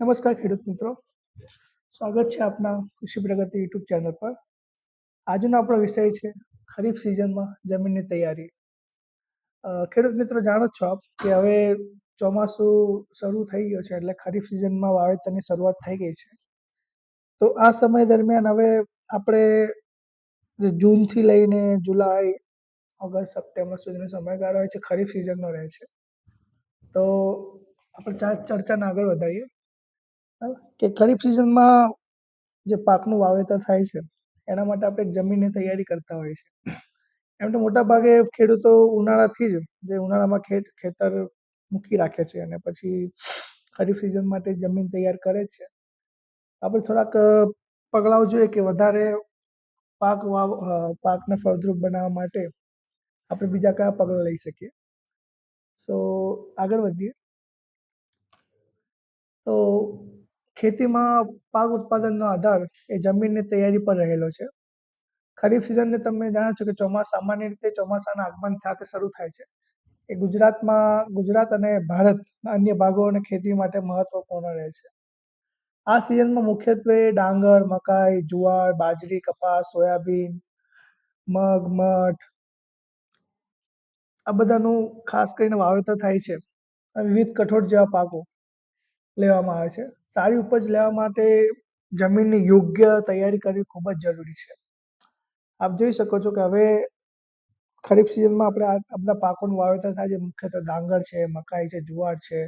નમસ્કાર ખેડૂત મિત્રો. સ્વાગત છે આપના કૃષિ પ્રગતિ યુટ્યુબ ચેનલ પર. આજનો આપણો વિષય છે ખરીફ સિઝનમાં જમીનની તૈયારી. ખેડૂત મિત્રો, જાણો છો આપ કે હવે ચોમાસું શરૂ થઈ ગયો છે એટલે ખરીફ સિઝનમાં વાવેતરની શરૂઆત થઈ ગઈ છે. તો આ સમય દરમિયાન હવે આપણે જૂનથી લઈને જુલાઈ, ઓગસ્ટ, સપ્ટેમ્બર સુધીનો સમયગાળો હોય છે, ખરીફ સિઝનનો રહે છે. તો આપણે ચર્ચાને આગળ વધારીએ? કે ખરીફ સિઝનમાં જે પાકનું વાવેતર થાય છે, એના માટે આપણે જમીનની તૈયારી કરતા હોઈએ છીએ. એમ તો મોટા ભાગે ખેડૂતો ઉનાળાથી જ, જે ઉનાળામાં ખેત, ખેતર મૂકી રાખે છે અને પછી ખરીફ સિઝન માટે જમીન તૈયાર કરે છે. આપણે થોડાક પગલાઓ જોઈએ કે વધારે પાક વાવ પાકને ફળદ્રુપ બનાવવા માટે આપણે બીજા કયા પગલાં લઈ શકીએ? સો આગળ વધીએ. તો ખેતીમાં પાક ઉત્પાદનનો આધાર એ જમીનની તૈયારી પર રહેલો છે. ખરીફ સિઝનને તમે જાણો છો કે ચોમાસા સામાન્ય રીતે ચોમાસાના આગમન સાથે શરૂ થાય છે. એ ગુજરાતમાં, ગુજરાત અને ભારતના અન્ય ભાગો અને ખેતી માટે મહત્વપૂર્ણ રહે છે. આ સિઝનમાં મુખ્યત્વે ડાંગર, મકાઈ, જુવાર, બાજરી, કપાસ, સોયાબીન, મગ, મઠ આ બધાનું ખાસ કરીને વાવેતર થાય છે. વિવિધ કઠોળ જેવા પાકો લેવામાં આવે છે. સારી ઉપજ લેવા માટે જમીનની યોગ્ય તૈયારી કરવી ખૂબ જ જરૂરી છે. આપ જોઈ શકો છો કે હવે ખરીફ સિઝનમાં આપણે આ બધા પાકોનું વાવેતર થાય છે. મુખ્યત્વે ડાંગર છે, મકાઈ છે, જુવાર છે,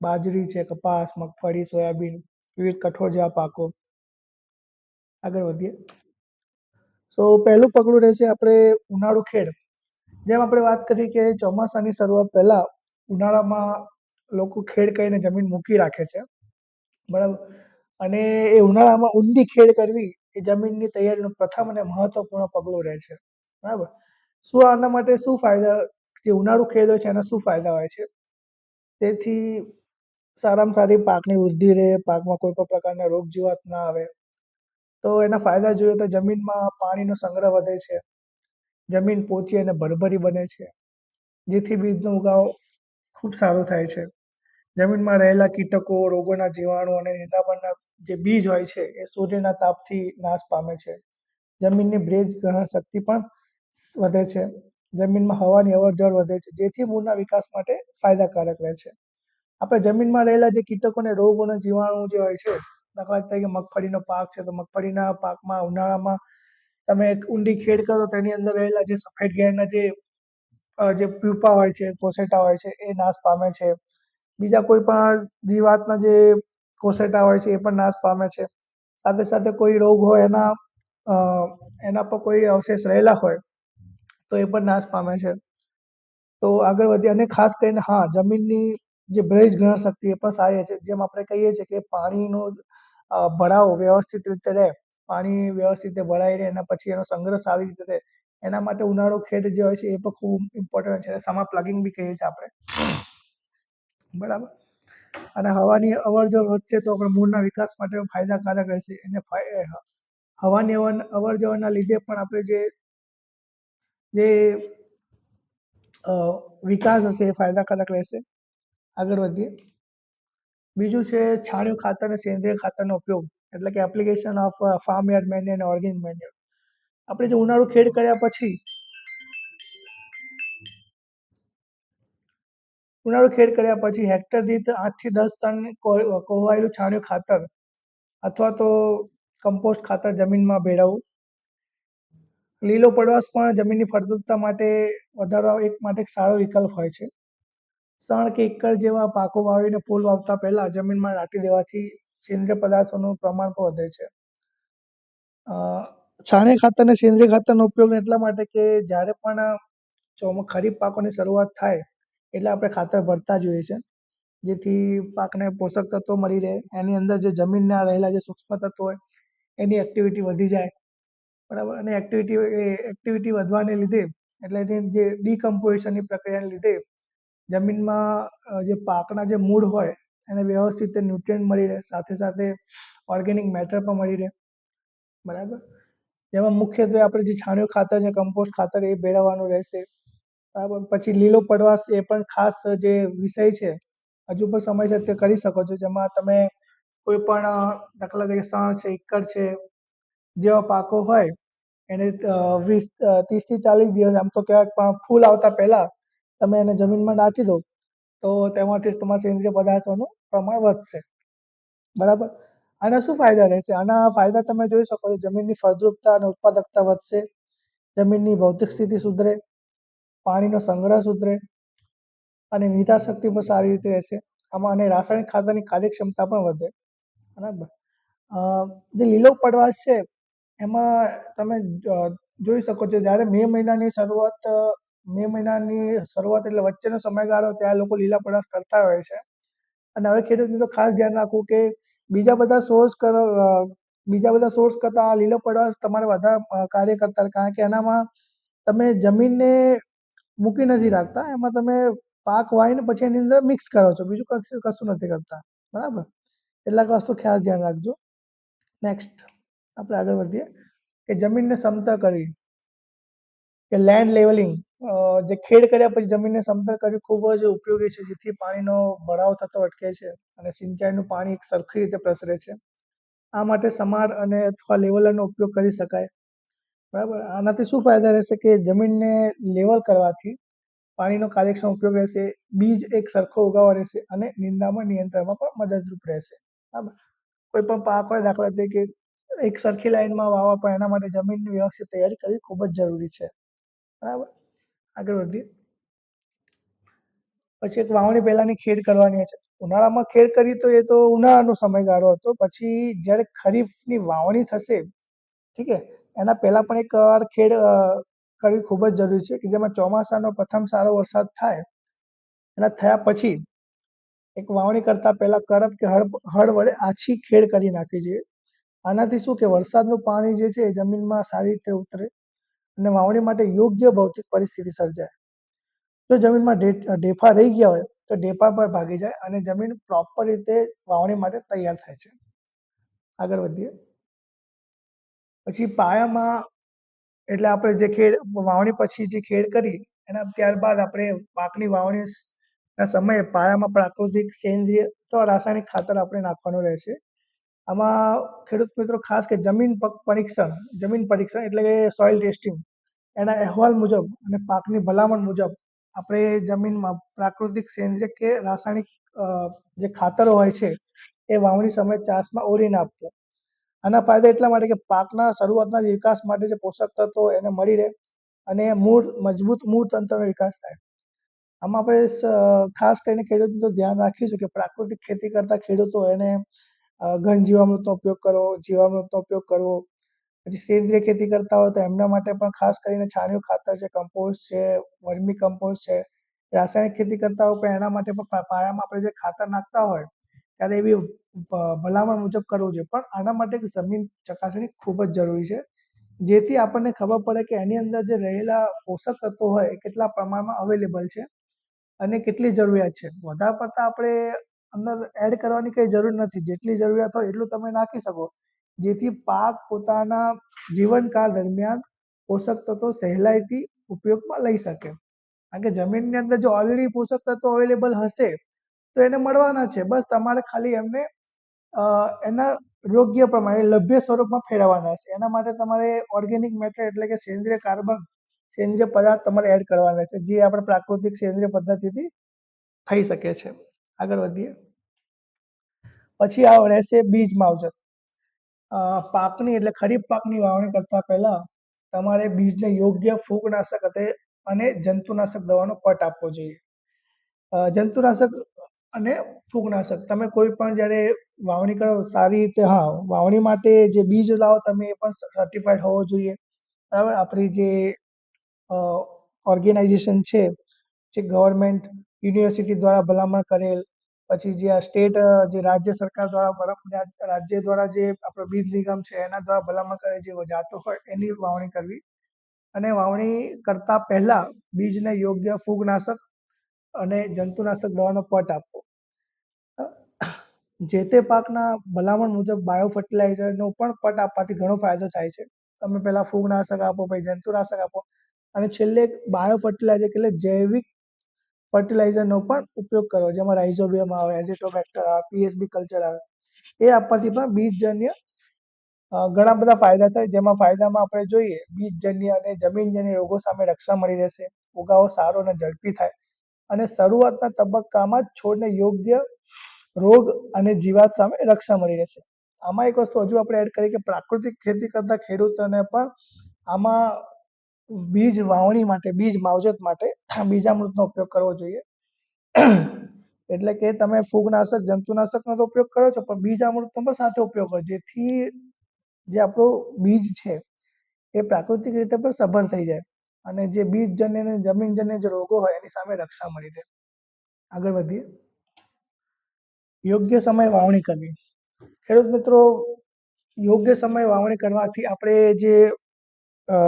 બાજરી છે, કપાસ, મગફળી, સોયાબીન, વિવિધ કઠોળ જેવા પાકો. આગળ વધીએ. સો પહેલું પગલું રહેશે આપણે ઉનાળુ ખેડ. જેમ આપણે વાત કરી કે ચોમાસાની શરૂઆત પહેલા ઉનાળામાં લોકો ખેડ કરીને જમીન મૂકી રાખે છે. બરાબર? અને એ ઉનાળામાં ઊંડી ખેડ કરવી એ જમીનની તૈયારીનું પ્રથમ અને મહત્વપૂર્ણ પગલું રહે છે. બરાબર? શું આના માટે શું ફાયદા, જે ઉનાળુ ખેડ હોય છે એના શું ફાયદા હોય છે? તેથી સારામાં સારી પાકની વૃદ્ધિ રહે, પાકમાં કોઈ પણ પ્રકારના રોગ જીવાત ના આવે. તો એના ફાયદા જોઈએ તો જમીનમાં પાણીનો સંગ્રહ વધે છે. જમીન પોચી અને ભરભરી બને છે. જેથી બીજનો ઉગાવ ખૂબ સારો થાય છે. જમીનમાં રહેલા કીટકો, રોગોના જીવાણુ અને નિંદામણના જે બીજ હોય છે, એ સૂર્યના તાપથી નાશ પામે છે. જમીનની ભેજ ગ્રહણ શક્તિ પણ વધે છે. જમીનમાં હવાની અવર જવર વધે છે, જેથી મૂળના વિકાસ માટે ફાયદાકારક રહે છે. આપણે જમીનમાં રહેલા જે કીટકો અને રોગ જીવાણુ જે હોય છે, દાખલા તરીકે મગફળીનો પાક છે, તો મગફળીના પાકમાં, ઉનાળામાં તમે એક ઊંડી ખેડ કરો, તેની અંદર રહેલા જે સફેદ ગેરના જે જે પ્યુપા હોય છે, કોસેટા હોય છે, એ નાશ પામે છે. બીજા કોઈ પણ જીવાતના જે કોસેટા હોય છે, એ પણ નાશ પામે છે. સાથે સાથે કોઈ રોગ હોય એના એના પર કોઈ અવશેષ રહેલા હોય, તો એ પણ નાશ પામે છે. તો આગળ વધીએ, અને ખાસ કરીને, હા, જમીનની જે ભેજ ગ્રહણ શક્તિ એ પણ સારી છે. જેમ આપણે કહીએ છીએ કે પાણીનો ભરાવો વ્યવસ્થિત રીતે રહે, પાણી વ્યવસ્થિત રીતે ભરાઈ રહે, એના પછી એનો સંગ્રહ સારી રીતે રહે, એના માટે ઉનાળો ખેડ જે હોય છે, એ પણ ખૂબ ઇમ્પોર્ટન્ટ છે. સામા પ્લગિંગ બી કહીએ છીએ આપણે. બરાબર? અને હવાની અવરજવર વધશે તો પણ મૂળના વિકાસ માટે ફાયદાકારક રહેશે. ફાય- હવાની અવર અવર લીધે પણ આપણે જે જે વિકાસ હશે એ ફાયદાકારક રહેશે. આગળ વધીએ. બીજું છે છાણિયું ખાતર અને સેન્દ્રિય ખાતરનો ઉપયોગ. એટલે કે application of farm yard manure અને ઓર્ગેનિક મેન્યુઅર આપણે જે ઉનાળુ ખેડ કર્યા પછી ઉનાળુ ખેડ કર્યા પછી હેક્ટર દીઠ આઠથી દસ ટન કોહવાયેલું છાણિયું ખાતર અથવા તો કમ્પોસ્ટ ખાતર જમીનમાં ભેળવવું. લીલો પડવાશ પણ જમીનની ફળદ્રુપતા માટે વધારવા એક માટે સારો વિકલ્પ હોય છે. સણ કે એકર જેવા પાકો વાવીને ફૂલ વાવતા પહેલા જમીનમાં લાટી દેવાથી સેન્દ્રિય પદાર્થોનું પ્રમાણ પણ વધે છે. છાણિયા ખાતર અને સેન્દ્રિય ખાતરનો ઉપયોગ એટલા માટે કે જ્યારે પણ ચોમ, ખરીફ પાકોની શરૂઆત થાય એટલે આપણે ખાતર ભરતા જ હોઈએ છીએ જેથી પાકને પોષક તત્વો મળી રહે. એની અંદર જે જમીનના રહેલા જે સૂક્ષ્મ તત્વો હોય, એની એક્ટિવિટી વધી જાય. બરાબર? અને એક્ટિવિટી એ એક્ટિવિટી વધવાને લીધે, એટલે એની જે ડીકમ્પોઝિશનની પ્રક્રિયાને લીધે જમીનમાં જે પાકના જે મૂળ હોય, એને વ્યવસ્થિત ન્યુટ્રિયન્ટ મળી રહે. સાથે સાથે ઓર્ગેનિક મેટર પણ મળી રહે. બરાબર? જેમાં મુખ્યત્વે આપણે જે છાણિયું ખાતર છે કમ્પોસ્ટ ખાતર એ ભેળવવાનું રહેશે. બરાબર? પછી લીલો પડવાશ એ પણ ખાસ જે વિષય છે, હજુ પણ સમય છે તે કરી શકો છો. જેમાં તમે કોઈ પણ દાખલા તરીકે સણ છે ઇક્કડ છે, જેવા પાકો હોય, એને વીસ ત્રીસથી ચાલીસ દિવસ, આમ તો કહેવાય પણ ફૂલ આવતા પહેલા તમે એને જમીનમાં નાખી દો, તો તેમાંથી તમારા સેન્દ્રિય પદાર્થોનું પ્રમાણ વધશે. બરાબર? આના શું ફાયદા રહેશે? આના ફાયદા તમે જોઈ શકો છો. જમીનની ફળદ્રુપતા અને ઉત્પાદકતા વધશે, જમીનની ભૌતિક સ્થિતિ સુધરે પાણીનો સંગ્રહ સુધરે અને નિધાર શક્તિ પણ સારી રીતે રહેશે. આમાં અને રાસાયણિક ખાતરની કાર્યક્ષમતા પણ વધે. બરાબર. જે લીલો પડવાશ છે, એમાં તમે જોઈ શકો છો, જ્યારે મે મહિનાની શરૂઆત, મે મહિનાની શરૂઆત એટલે વચ્ચેનો સમયગાળો ત્યાં લોકો લીલા પડવાશ કરતા હોય છે. અને હવે ખેડૂતને તો ખાસ ધ્યાન રાખવું કે બીજા બધા સોર્સ બીજા બધા સોર્સ કરતાં લીલો પડવાશ તમારે વધારે કાર્ય કરતા કારણ કે એનામાં તમે જમીનને મૂકી નથી રાખતા. એમાં તમે પાક વાઈને પછી એની અંદર મિક્સ કરો છો. બીજું કશું કશું નથી કરતા. બરાબર? એટલાક વસ્તુ ખ્યાલ ધ્યાન રાખજો. નેક્સ્ટ આપણે આગળ વધીએ. કે જમીનને સમતળ કરવી. કે લેન્ડ લેવલિંગ જે ખેડ કર્યા પછી જમીનને સમતળ કરવી ખૂબ જ ઉપયોગી છે. જેથી પાણીનો ભરાવ થતો અટકે છે અને સિંચાઈનું પાણી એક સરખી રીતે પ્રસરે છે. આ માટે સમાર અને અથવા લેવલરનો ઉપયોગ કરી શકાય. બરાબર? આનાથી શું ફાયદા રહેશે કે જમીનને લેવલ કરવાથી પાણીનો કાર્યક્ષમ ઉપયોગ રહેશે, બીજ એક સરખો ઉગાવો રહેશે અને નિંદામણ નિયંત્રણમાં પણ મદદરૂપ રહેશે. બરાબર? કોઈ પણ પાક હોય દાખલા તરીકે એક સરખી લાઈનમાં વાવવા પણ એના માટે જમીનની વ્યવસ્થિત તૈયારી કરવી ખૂબ જ જરૂરી છે. બરાબર? આગળ વધીએ. પછી એક વાવણી પહેલાંની ખેડ કરવાની છે. ઉનાળામાં ખેડ કરી તો એ તો ઉનાળાનો સમયગાળો હતો. પછી જ્યારે ખરીફની વાવણી થશે, ઠીક છે એના પહેલાં પણ એક વાર ખેડ કરવી ખૂબ જ જરૂરી છે કે જેમાં ચોમાસાનો પ્રથમ સારો વરસાદ થાય. એના થયા પછી એક વાવણી કરતા પહેલા કરપ કે હળ હળ વડે આછી ખેડ કરી નાખવી જોઈએ. આનાથી શું કે વરસાદનું પાણી જે છે એ જમીનમાં સારી રીતે ઉતરે અને વાવણી માટે યોગ્ય ભૌતિક પરિસ્થિતિ સર્જાય. જો જમીનમાં ઢેફા રહી ગયા હોય તો ઢેફા પર ભાગી જાય અને જમીન પ્રોપર રીતે વાવણી માટે તૈયાર થાય છે. આગળ વધીએ. પછી પાયામાં એટલે આપણે જે ખેડ, વાવણી પછી જે ખેડ કરી, એના ત્યારબાદ આપણે પાકની વાવણી ના સમયે પાયામાં પ્રાકૃતિક, સેન્દ્રિય અથવા રાસાયણિક ખાતર આપણે નાખવાનું રહેશે. આમાં ખેડૂત મિત્રો ખાસ કે જમીન પરીક્ષણ જમીન પરીક્ષણ એટલે કે સોઇલ ટેસ્ટિંગ એના અહેવાલ મુજબ અને પાકની ભલામણ મુજબ આપણે જમીનમાં પ્રાકૃતિક, સેન્દ્રિય કે રાસાયણિક જે ખાતરો હોય છે, એ વાવણી સમયે ચાસમાં ઓરીને આપવું. આના ફાયદા એટલા માટે કે પાકના શરૂઆતના વિકાસ માટે જે પોષક તત્વો એને મળી રહે અને મૂળ, મજબૂત મૂળ તંત્રનો વિકાસ થાય. આમાં આપણે ખાસ કરીને ખેડૂતનું ધ્યાન રાખીશું કે પ્રાકૃતિક ખેતી કરતા ખેડૂતો એને ઘન જીવામૃતનો ઉપયોગ કરવો, જીવામૃતનો ઉપયોગ કરવો. પછી સેન્દ્રિય ખેતી કરતા હોય તો એમના માટે પણ ખાસ કરીને છાણિયું ખાતર છે, કમ્પોસ્ટ છે, વર્મી કમ્પોસ્ટ છે. રાસાયણિક ખેતી કરતા હોય પણ એના માટે પણ પાયામાં આપણે જે ખાતર નાખતા હોય ત્યારે એવી ભલામણ મુજબ કરવું જોઈએ. પણ આના માટે જમીન ચકાસણી ખૂબ જ જરૂરી છે. જેથી આપણને ખબર પડે કે એની અંદર જે રહેલા પોષક તત્વો હોય એ કેટલા પ્રમાણમાં અવેલેબલ છે અને કેટલી જરૂરિયાત છે. વધારે પડતા આપણે અંદર એડ કરવાની કંઈ જરૂર નથી. જેટલી જરૂરિયાત હોય એટલું તમે નાખી શકો. જેથી પાક પોતાના જીવનકાળ દરમિયાન પોષક તત્વો સહેલાઈથી ઉપયોગમાં લઈ શકે. કારણ કે જમીનની અંદર જો ઓલરેડી પોષક તત્વો અવેલેબલ હશે તો એને મળવાના છે. બસ તમારે ખાલી એમને એના યોગ્ય પ્રમાણે, લભ્ય સ્વરૂપમાં ફેરવવાના છે. એના માટે તમારે ઓર્ગેનિક મેટર એટલે કે સેન્દ્રિય કાર્બન, સેન્દ્રિય પદાર્થ તમારે એડ કરવાના છે, જે આપણે પ્રાકૃતિક સેન્દ્રિય પદ્ધતિથી થઈ શકે છે. આગળ વધીએ. પછી આ રહેશે બીજ માવજત. પાકની એટલે ખરીફ પાકની વાવણી કરતા પહેલા તમારે બીજને યોગ્ય ફૂગનાશક અને જંતુનાશક દવાનો પટ આપવો જોઈએ. જંતુનાશક અને ફૂગનાશક. તમે કોઈ પણ જ્યારે વાવણી કરો સારી રીતે, હા, વાવણી માટે જે બીજ લાવો તમે એ પણ સર્ટિફાઈડ હોવો જોઈએ. બરાબર? આપણી જે ઓર્ગેનાઇઝેશન છે, જે ગવર્મેન્ટ યુનિવર્સિટી દ્વારા ભલામણ કરેલ, પછી જે આ સ્ટેટ જે રાજ્ય સરકાર દ્વારા રાજ્ય દ્વારા જે આપણો બીજ નિગમ છે, એના દ્વારા ભલામણ કરેલ જે જાતો હોય, એની વાવણી કરવી. અને વાવણી કરતા પહેલા બીજને યોગ્ય ફૂગનાશક અને જંતુનાશક દવાનો પટ આપવો. જે તે પાકના ભલામણ મુજબ બાયો ફર્ટિલાઇઝરનો પણ પટ આપવાથી ઘણો ફાયદો થાય છે. તમે પહેલાં ફૂગનાશક આપો, પછી જંતુનાશક આપો. અને છેલ્લે બાયો ફર્ટિલાઇઝર એટલે જૈવિક ફર્ટિલાઇઝરનો પણ ઉપયોગ કરો જેમાં રાઇઝોબિયમ આવે, એઝિટોબેક્ટર આવે પીએસબી કલ્ચર આવે. એ આપવાથી પણ બીજજન્ય ઘણા બધા ફાયદા થાય. જેમાં ફાયદામાં આપણે જોઈએ, બીજજન્ય અને જમીનજન્ય રોગો સામે રક્ષા મળી રહેશે. ઉગાવો સારો અને ઝડપી થાય. અને શરૂઆતના તબક્કામાં જ છોડને યોગ્ય રોગ અને જીવાત સામે રક્ષા મળી રહેશે. આમાં એક વસ્તુ હજુ આપણે એડ કરીએ કે પ્રાકૃતિક ખેતી કરતા ખેડૂતોને પણ આમાં બીજ વાવણી માટે, બીજ માવજત માટે બીજામૃતનો ઉપયોગ કરવો જોઈએ. એટલે કે તમે ફૂગનાશક, જંતુનાશકનો તો ઉપયોગ કરો છો, પણ બીજામૃતનો પણ સાથે ઉપયોગ કરો. જેથી જે આપણું બીજ છે, એ પ્રાકૃતિક રીતે પણ સભર થઈ જાય. અને જે બીજજન્ય અને જમીનજન્ય જે રોગો હોય એની સામે રક્ષા મળી રહે. આગળ વધીએ. યોગ્ય સમય વાવણી કરવી. ખેડૂત મિત્રો યોગ્ય સમયે વાવણી કરવાથી આપણે જે અ,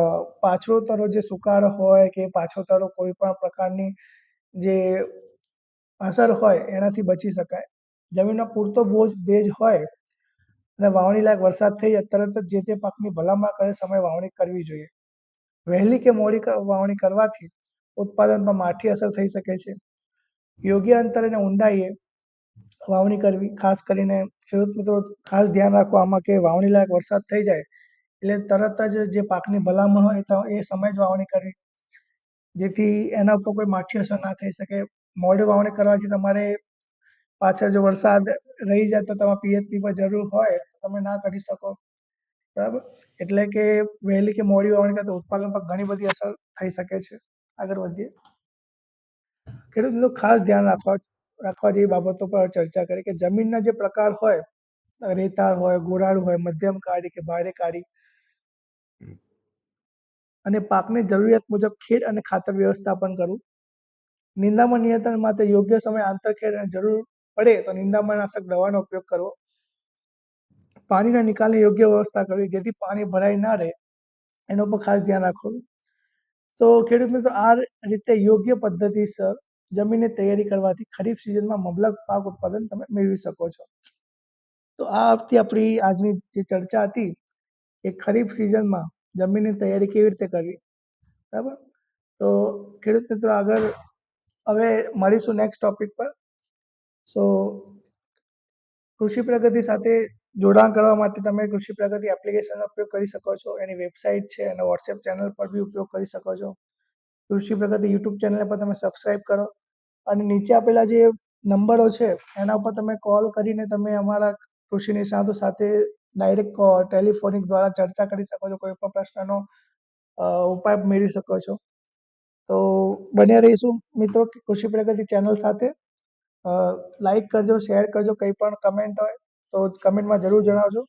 પાછળોતરો જે સુકારો હોય કે પાછોતરો કોઈ પણ પ્રકારની જે અસર હોય એનાથી બચી શકાય. જમીનમાં પૂરતો બોજ ભેજ હોય અને વાવણી લાયક વરસાદ થઈ તરત જ જે તે પાકની ભલામણ કરે સમયે વાવણી કરવી જોઈએ. વહેલી કે મોડી વાવણી કરવાથી ઉત્પાદન પર માઠી અસર થઈ શકે છે. યોગ્ય અંતર અને ઊંડાઈએ વાવણી કરવી, ખાસ કરીને ખેડૂત મિત્રો ખાસ ધ્યાન રાખો આમાં કે વાવણી લાયક વરસાદ થઈ જાય એટલે તરત જ જે પાકની ભલામણ હોય એ સમય જ વાવણી કરવી. જેથી એના ઉપર કોઈ માઠી અસર ના થઈ શકે. મોડી વાવણી કરવાથી તમારે પાછળ જો વરસાદ રહી જાય તો તમારે પીએચપી પર જરૂર હોય તો તમે ના કરી શકો. બરાબર? એટલે કે વહેલી કે મોડી વાવણી કરતા ઉત્પાદન પર ઘણી બધી અસર થઈ શકે છે. આગળ વધીએ. ખેડૂત મિત્રો, ખાસ ધ્યાન રાખવા રાખવા જેવી બાબતો પર ચર્ચા કરી કે જમીનના જે પ્રકાર હોય, રેતાળ હોય, ગોરાળ હોય, મધ્યમ કાળી કે ભારે કાળી, અને પાકની જરૂરિયાત મુજબ ખેડ અને ખાતર વ્યવસ્થાપન કરવું. નિંદામણ નિયંત્રણ માટે યોગ્ય સમય આંતરખેડ અને જરૂર પડે તો નિંદામણનાશક દવાનો ઉપયોગ કરવો. પાણીના નિકાલની યોગ્ય વ્યવસ્થા કરવી, જેથી પાણી ભરાઈ ના રહે. એનો પર ખાસ ધ્યાન રાખવું. તો ખેડૂત મિત્રો, આ રીતે યોગ્ય પદ્ધતિસર જમીનની તૈયારી કરવાથી ખરીફ સિઝનમાં મબલક પાક ઉત્પાદન તમે મેળવી શકો છો. તો આ હતી આપણી આજની જે ચર્ચા હતી એ ખરીફ સિઝનમાં જમીનની તૈયારી કેવી રીતે કરવી. બરાબર? તો ખેડૂત મિત્રો, આગળ હવે મળીશું નેક્સ્ટ ટોપિક પર. સો કૃષિ પ્રગતિ સાથે જોડાણ કરવા માટે તમે કૃષિ પ્રગતિ એપ્લિકેશનનો ઉપયોગ કરી શકો છો. એની વેબસાઇટ છે અને વોટ્સએપ ચેનલ પર બી ઉપયોગ કરી શકો છો. કૃષિ પ્રગતિ યુટ્યુબ ચેનલ પર તમે સબસ્ક્રાઇબ કરો. અને નીચે આપેલા જે નંબરો છે, એના ઉપર તમે કોલ કરીને તમે અમારા કૃષિ નિષ્ણાતો સાથે ડાયરેક્ટ ટેલિફોનિક દ્વારા ચર્ચા કરી શકો છો. કોઈ પણ પ્રશ્નનો ઉપાય મેળવી શકો છો. તો બન્યા રહીશું. મિત્રો, કૃષિ પ્રગતિ ચેનલ સાથે લાઈક કરજો શેર કરજો. કંઈ પણ કમેન્ટ હોય તો કમેન્ટમાં જરૂર જણાવજો.